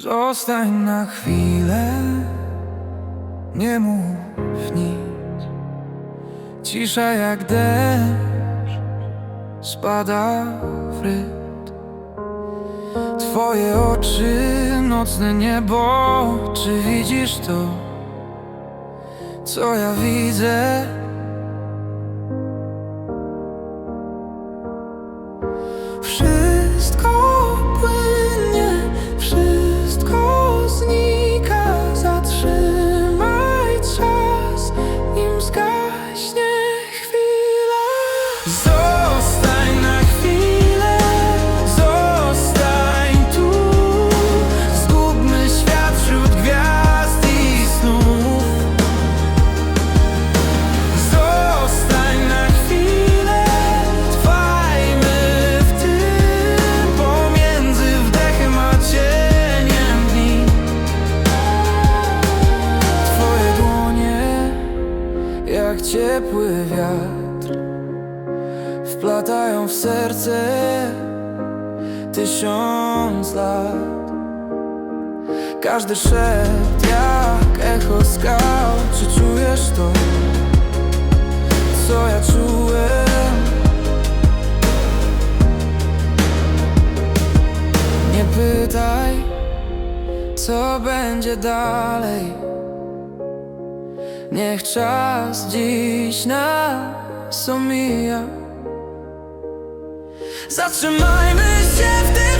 Zostań na chwilę, nie mów nic. Cisza jak deszcz spada w. Twoje oczy, nocne niebo, czy widzisz to, co ja widzę? Krishna. Ciepły wiatr, wplatają w serce tysiąc lat. Każdy szept jak echo skał, czy czujesz to? co ja czułem Nie pytaj, co będzie dalej Niech czas dziś nas omija. Zatrzymajmy się w tym